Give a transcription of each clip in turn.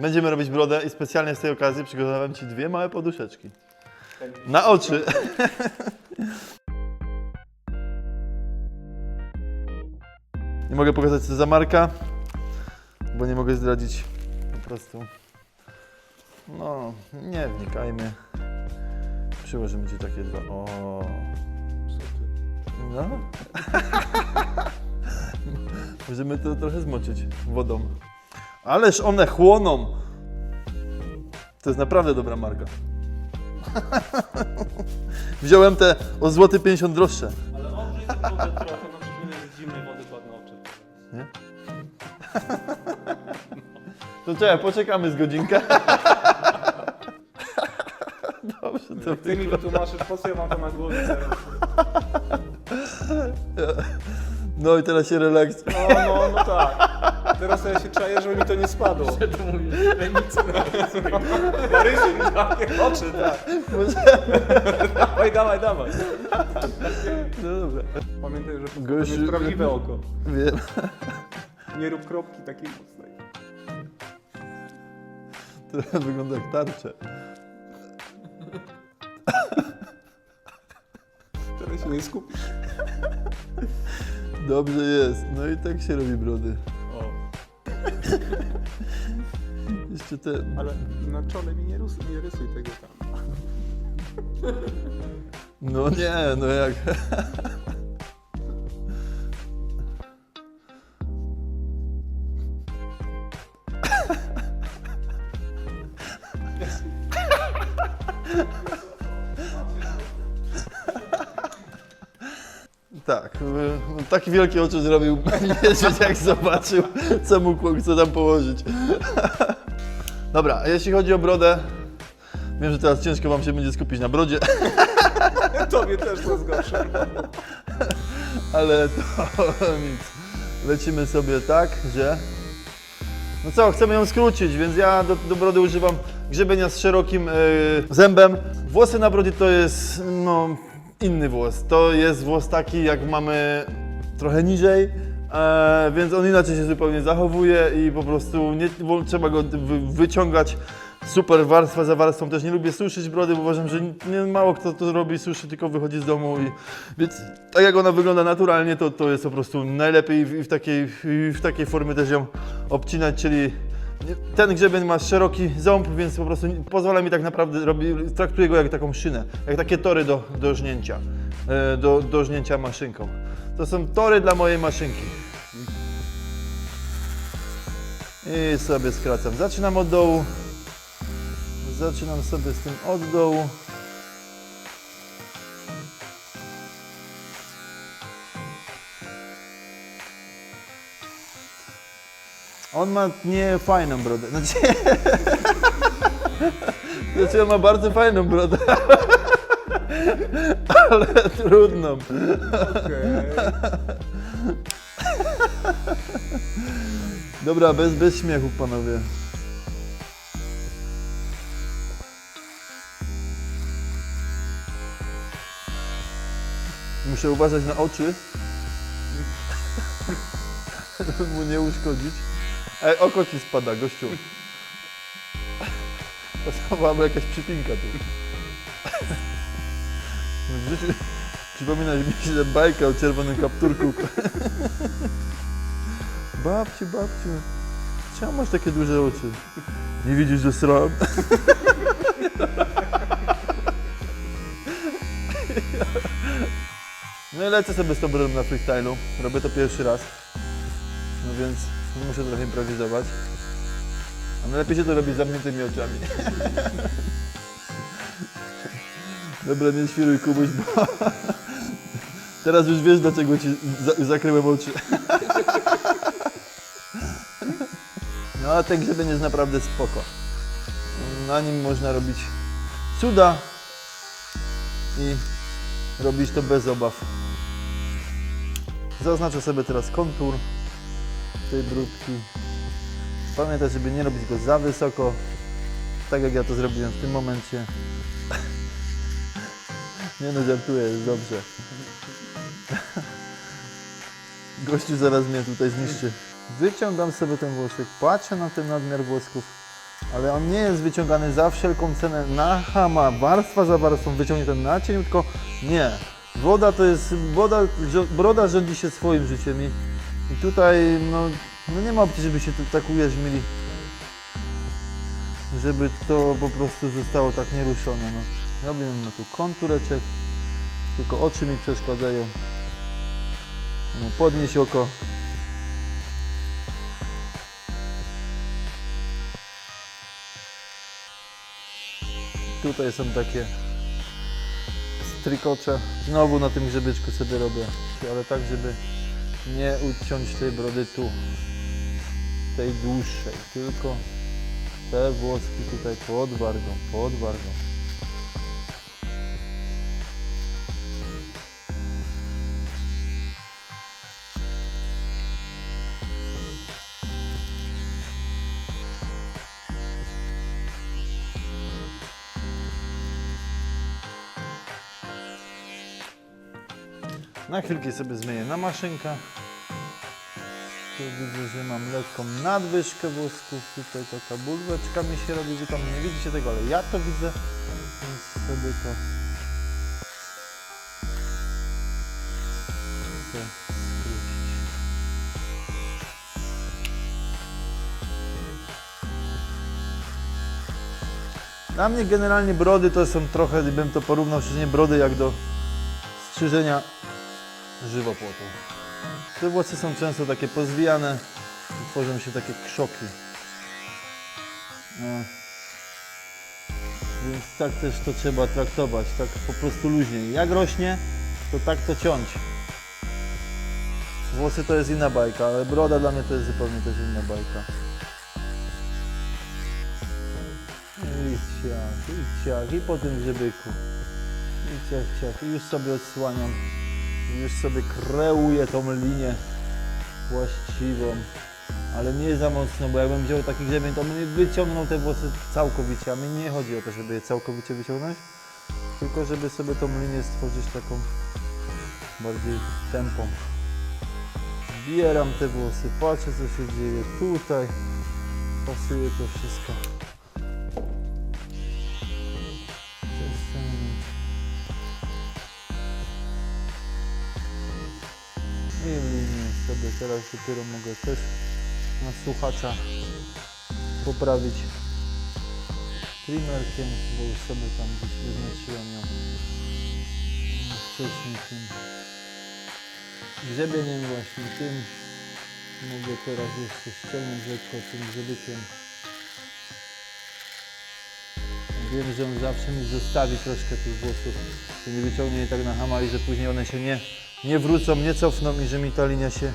Będziemy robić brodę i specjalnie z tej okazji przygotowałem Ci dwie małe poduszeczki. Na oczy. Nie mogę pokazać co za marka, bo nie mogę zdradzić po prostu. No, nie wnikajmy. Przyłożymy Ci takie dwa. O. No. Możemy to trochę zmoczyć wodą. Ależ one chłoną. To jest naprawdę dobra marka. Wziąłem te o złoty 50 droższe. Ale ogrzej tę wodę trochę, no żeby z zimnej wody oczy. Nie? To czekaj, poczekamy z godzinkę. Dobrze to Jak ty mi wytłumaczysz, po co ja mam to na głowie teraz? No i teraz się relaks. No, no, no tak. Teraz ja się czaję, żeby mi to nie spadło. to mówisz, Narysuj mi takie oczy, tak. Dawaj, dawaj, dawaj. No dobra. Pamiętaj, że to Gościu- jest prawdziwe oko. Wiem. Nie rób kropki takiej mocnej. Trochę wygląda jak tarcze. Teraz się nie skupisz. Dobrze jest. No i tak się robi brody. Jeszcze te... Ale na czole mi nie, rys nie rysuj tego tam. No nie, no jak... y, taki wielki oczy zrobił niedźwiedź, jak zobaczył, co mógł, co tam położyć. Dobra, a jeśli chodzi o brodę, wiem, że teraz ciężko Wam się będzie skupić na brodzie, Tobie też to zgorszę. ale to nic. Lecimy sobie tak, że... No co, chcemy ją skrócić, więc ja do, do brody używam grzebienia z szerokim y, zębem. Włosy na brodzie to jest, no, inny włos. To jest włos taki, jak mamy trochę niżej, e, więc on inaczej się zupełnie zachowuje i po prostu nie, trzeba go wy, wyciągać. Super warstwa za warstwą. Też nie lubię suszyć brody, bo uważam, że nie, mało kto to robi, suszy, tylko wychodzi z domu. I, więc tak jak ona wygląda naturalnie, to, to jest po prostu najlepiej w, i w, takiej, i w takiej formie też ją obcinać, czyli ten grzebień ma szeroki ząb, więc po prostu pozwala mi tak naprawdę, robi, traktuję go jak taką szynę, jak takie tory do, do żnięcia, e, do, do żnięcia maszynką. To są tory dla mojej maszynki. I sobie skracam. Zaczynam od dołu. Zaczynam sobie z tym od dołu. On ma nie fajną brodę. Znaczy, znaczy on ma bardzo fajną brodę. Ale trudną. Okej. Dobra, bez, bez śmiechu panowie. Muszę uważać na oczy, żeby mu nie uszkodzić. Ej, oko ci spada, gościu. To byłaby jakaś przypinka tu. W życiu przypomina mi się bajka o czerwonym kapturku. Babciu, babciu, czemu masz takie duże oczy? Nie widzisz, że sram? No i lecę sobie z brodą na freestylu. Robię to pierwszy raz. No więc muszę trochę improwizować. A najlepiej się to robi z zamkniętymi oczami. Dobra, nie świruj Kubuś, bo teraz już wiesz, dlaczego ci za zakryłem oczy. No ten grzebień jest naprawdę spoko. Na nim można robić cuda i robić to bez obaw. Zaznaczę sobie teraz kontur tej brudki. Pamiętaj, żeby nie robić go za wysoko, tak jak ja to zrobiłem w tym momencie. Nie no, żartuję, jest dobrze. Gościu zaraz mnie tutaj zniszczy. Wyciągam sobie ten włosek, patrzę na ten nadmiar włosków Ale on nie jest wyciągany za wszelką cenę na hama, warstwa za warstwą wyciągnięta na cień, tylko nie. Woda to jest, woda, broda rządzi się swoim życiem i, i tutaj no, no nie ma opcji, żeby się tu tak ujarzmili, żeby to po prostu zostało tak nieruszone. No. Robimy tu kontureczek, tylko oczy mi przeszkadzają. No, podnieś oko. Tutaj są takie strykocze. Znowu na tym grzebyczku sobie robię, ale tak, żeby nie uciąć tej brody tu, tej dłuższej, tylko te włoski tutaj pod wargą, pod wargą. Na chwilkę sobie zmienię na maszynkę. Tu widzę, że mam lekką nadwyżkę włosków. Tutaj taka bulweczka mi się robi. Wy tam nie widzicie tego, ale ja to widzę. Więc sobie to... Skrócić. Dla mnie generalnie brody to są trochę, bym to porównał strzyżenie brody jak do strzyżenia żywopłotu. Te włosy są często takie pozwijane tworzą się takie krzoki. No. Więc tak też to trzeba traktować, tak po prostu luźniej. Jak rośnie, to tak to ciąć. Włosy to jest inna bajka, ale broda dla mnie to jest zupełnie też inna bajka. I ciach, i ciach, i po tym grzebyku. I ciach, ciach, i już sobie odsłaniam. Już sobie kreuję tą linię właściwą, ale nie za mocno, bo jakbym wziął taki grzebień, to bym mi wyciągnął te włosy całkowicie, a mi nie chodzi o to, żeby je całkowicie wyciągnąć, tylko żeby sobie tą linię stworzyć taką bardziej tempą. Zbieram te włosy, patrzę co się dzieje tutaj, pasuje to wszystko. Teraz dopiero mogę też na słuchacza poprawić trimmerkiem, bo już sobie tam wyznaczyłem ją wcześniej tym grzebieniem właśnie tym. Mogę teraz jeszcze ściągnąć lekko tym grzebykiem. Wiem, że on zawsze mi zostawi troszkę tych włosów, że nie wyciągnie je tak na hama i że później one się nie, nie wrócą, nie cofną i że mi ta linia się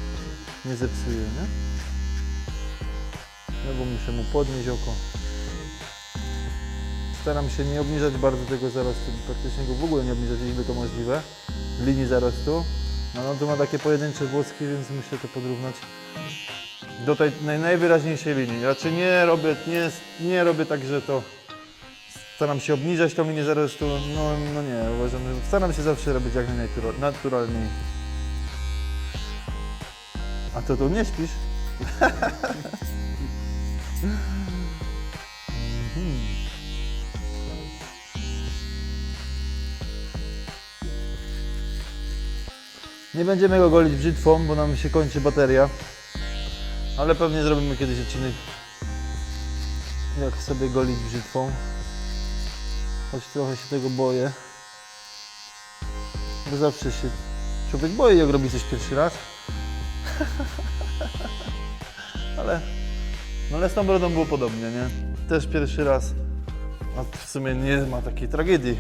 nie zepsuje, nie? No bo muszę mu podnieść oko. Staram się nie obniżać bardzo tego zarostu, praktycznie go w ogóle nie obniżać, ile to możliwe, linii zarostu. No, no to ma takie pojedyncze włoski, więc muszę to podrównać do tej naj, najwyraźniejszej linii. Raczej nie robię, nie, nie robię tak, że to staram się obniżać tą linię zarostu. No, no nie, uważam, że staram się zawsze robić jak najnatura- naturalniej. A to tu nie śpisz? Nie będziemy go golić brzytwą, bo nam się kończy bateria. Ale pewnie zrobimy kiedyś odcinek, jak sobie golić brzytwą. Choć trochę się tego boję. Bo zawsze się człowiek boi, jak robi coś pierwszy raz. ale, no ale z tą brodą było podobnie, nie? Też pierwszy raz. A w sumie nie ma takiej tragedii.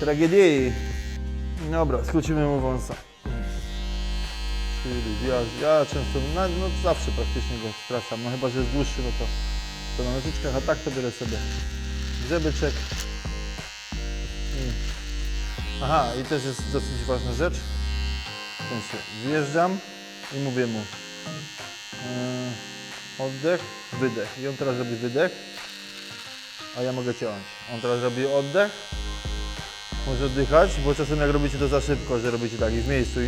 Tragedii. Dobra, skrócimy mu wąsa. Ja, ja często, no, no zawsze praktycznie go skracam, no chyba, że jest dłuższy, no to, to na nożyczkach, a tak to biorę sobie grzebyczek. Aha, i też jest dosyć ważna rzecz. W sensie, wjeżdżam i mówię mu yy, oddech, wydech. I on teraz robi wydech, a ja mogę ciąć. On teraz robi oddech, może oddychać, bo czasem jak robicie to za szybko, że robicie tak i w miejscu i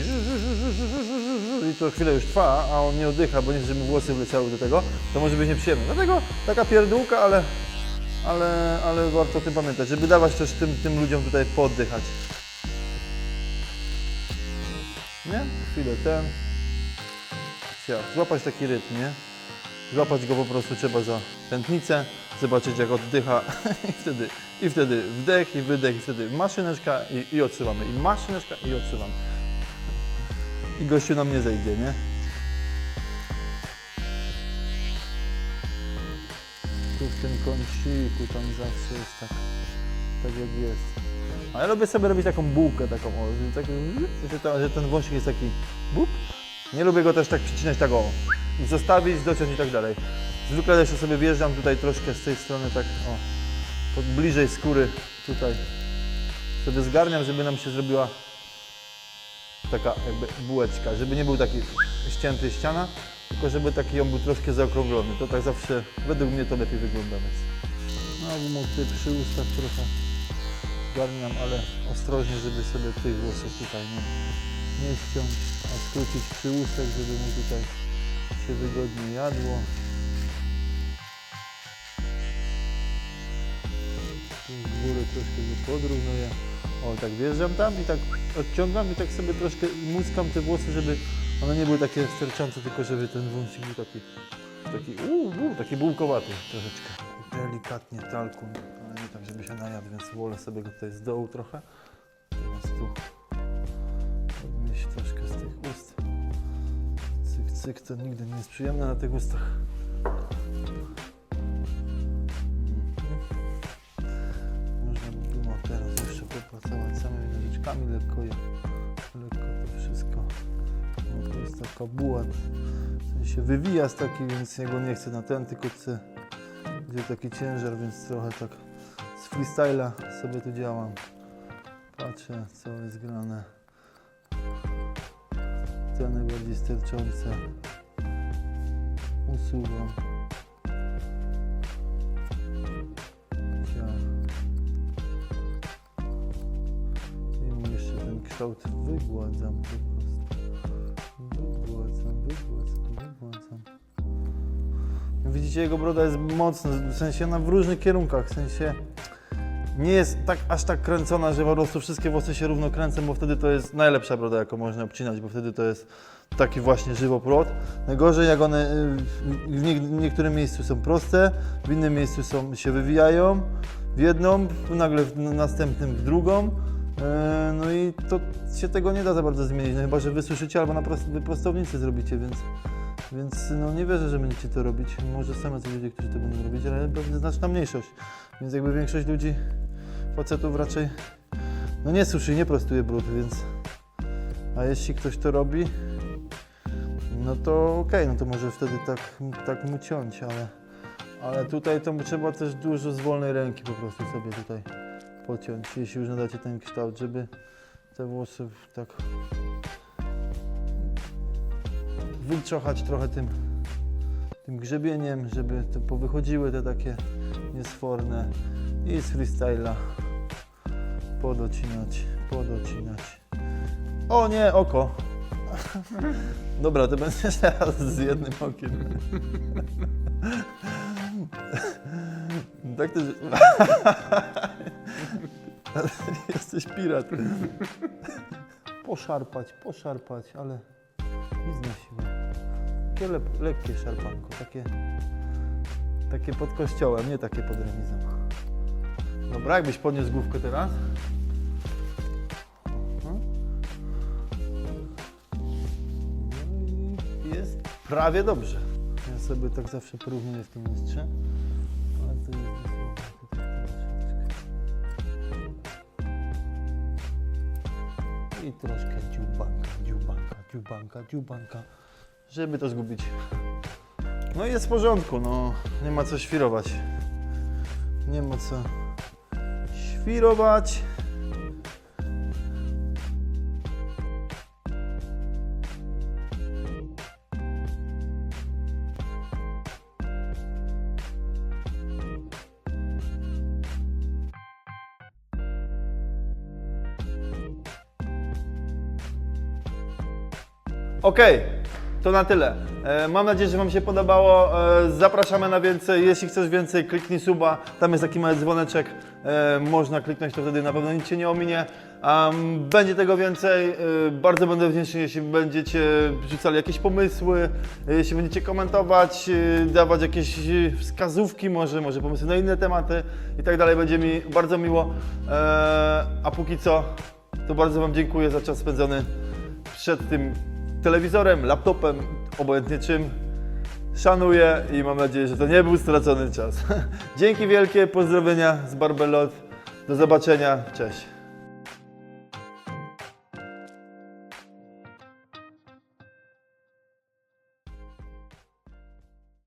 jeżeli to chwilę już trwa, a on nie oddycha, bo nie chce, żeby mu włosy wleciały do tego, to może być nieprzyjemne. Dlatego taka pierdółka, ale, ale, ale warto o tym pamiętać, żeby dawać też tym, tym ludziom tutaj pooddychać. Nie? Chwilę ten. Siak, Złapać taki rytm, nie? Złapać go po prostu trzeba za tętnicę, zobaczyć jak oddycha i wtedy, i wtedy wdech i wydech i wtedy maszyneczka i, i odsuwamy. I maszyneczka i odsuwamy. I gościu nam nie zejdzie, nie? Tu w tym kąciku tam zawsze jest tak, tak jak jest. A ja lubię sobie robić taką bułkę taką, o, tak, że, że ten wąsik jest taki bup. Nie lubię go też tak przycinać tak o i zostawić, dociąć i tak dalej. Zwykle jeszcze sobie wjeżdżam tutaj troszkę z tej strony tak o, pod bliżej skóry tutaj. Sobie zgarniam, żeby nam się zrobiła taka jakby bułeczka, żeby nie był taki ścięty ściana, tylko żeby taki on był troszkę zaokrąglony. To tak zawsze, według mnie to lepiej wygląda. Więc. No mu ty przy ustach trochę zgarniam, ale ostrożnie, żeby sobie tych włosów tutaj nie, nie ściąć, a skrócić przy ustach, żeby mu tutaj się wygodnie jadło. Z góry troszkę go podrównuję. O, tak wjeżdżam tam i tak odciągam i tak sobie troszkę muskam te włosy, żeby one nie były takie sterczące, tylko żeby ten wąsik był taki, taki, uu, uu, taki bułkowaty troszeczkę. Delikatnie talku, ale nie tak, żeby się najadł, więc wolę sobie go tutaj z dołu trochę. Teraz tu Cyk, to nigdy nie jest przyjemne na tych ustach. Można by było teraz jeszcze popracować samymi nożyczkami, lekko je, lekko to wszystko. No, to jest taka buła, w sensie wywija z taki, więc ja go nie chcę na ten, tylko chcę, gdzie taki ciężar, więc trochę tak z freestyla sobie tu działam. Patrzę, co jest grane. Te najbardziej sterczące usuwam. Ciach. I jeszcze ten kształt wygładzam po prostu. Wygładzam, wygładzam, wygładzam. Widzicie, jego broda jest mocna, w sensie ona w różnych kierunkach, w sensie nie jest tak aż tak kręcona, że po prostu wszystkie włosy się równo kręcą, bo wtedy to jest najlepsza broda, jaką można obcinać, bo wtedy to jest taki właśnie żywopłot. Najgorzej jak one y, w, w niektórym miejscu są proste, w innym miejscu są, się wywijają, w jedną, nagle w następnym w drugą. E, No i to się tego nie da za bardzo zmienić, no chyba, że wysuszycie albo na prost, prostownicy zrobicie, więc, więc no nie wierzę, że będziecie to robić. Może są jacyś ludzie, którzy to będą robić, ale pewnie znaczna mniejszość. Więc jakby większość ludzi, facetów raczej, no nie suszy, nie prostuje brud, więc... A jeśli ktoś to robi, no to okej, no to może wtedy tak, tak mu ciąć, ale, ale tutaj to trzeba też dużo z wolnej ręki po prostu sobie tutaj pociąć, jeśli już nadacie ten kształt, żeby te włosy tak wylczochać trochę tym, tym grzebieniem, żeby to powychodziły te takie niesforne i z freestyla podocinać, podocinać. O nie, oko! Dobra, to będzie teraz z jednym okiem. Tak też... Jesteś pirat. Poszarpać, poszarpać, ale nic na siłę. Takie lep, lekkie szarpanko, takie, takie pod kościołem, nie takie pod remizą. Dobra, jakbyś podniósł główkę teraz. Prawie dobrze. Ja sobie tak zawsze porównuję w tym lustrze. Jest. I troszkę dziubanka, dziubanka, dziubanka, dziubanka, żeby to zgubić. No i jest w porządku, no nie ma co świrować. Nie ma co świrować. Okej, to na tyle. E, Mam nadzieję, że Wam się podobało. E, Zapraszamy na więcej. Jeśli chcesz więcej, kliknij suba. Tam jest taki mały dzwoneczek. E, Można kliknąć, to wtedy na pewno nic Cię nie ominie. Będzie tego więcej. Bardzo będę wdzięczny, jeśli będziecie wrzucali jakieś pomysły, jeśli będziecie komentować, dawać jakieś wskazówki, może, może pomysły na inne tematy i tak dalej. Będzie mi bardzo miło. A póki co, to bardzo Wam dziękuję za czas spędzony przed tym telewizorem, laptopem, obojętnie czym. Szanuję i mam nadzieję, że to nie był stracony czas. Dzięki wielkie, pozdrowienia z Barbelot. Do zobaczenia, cześć.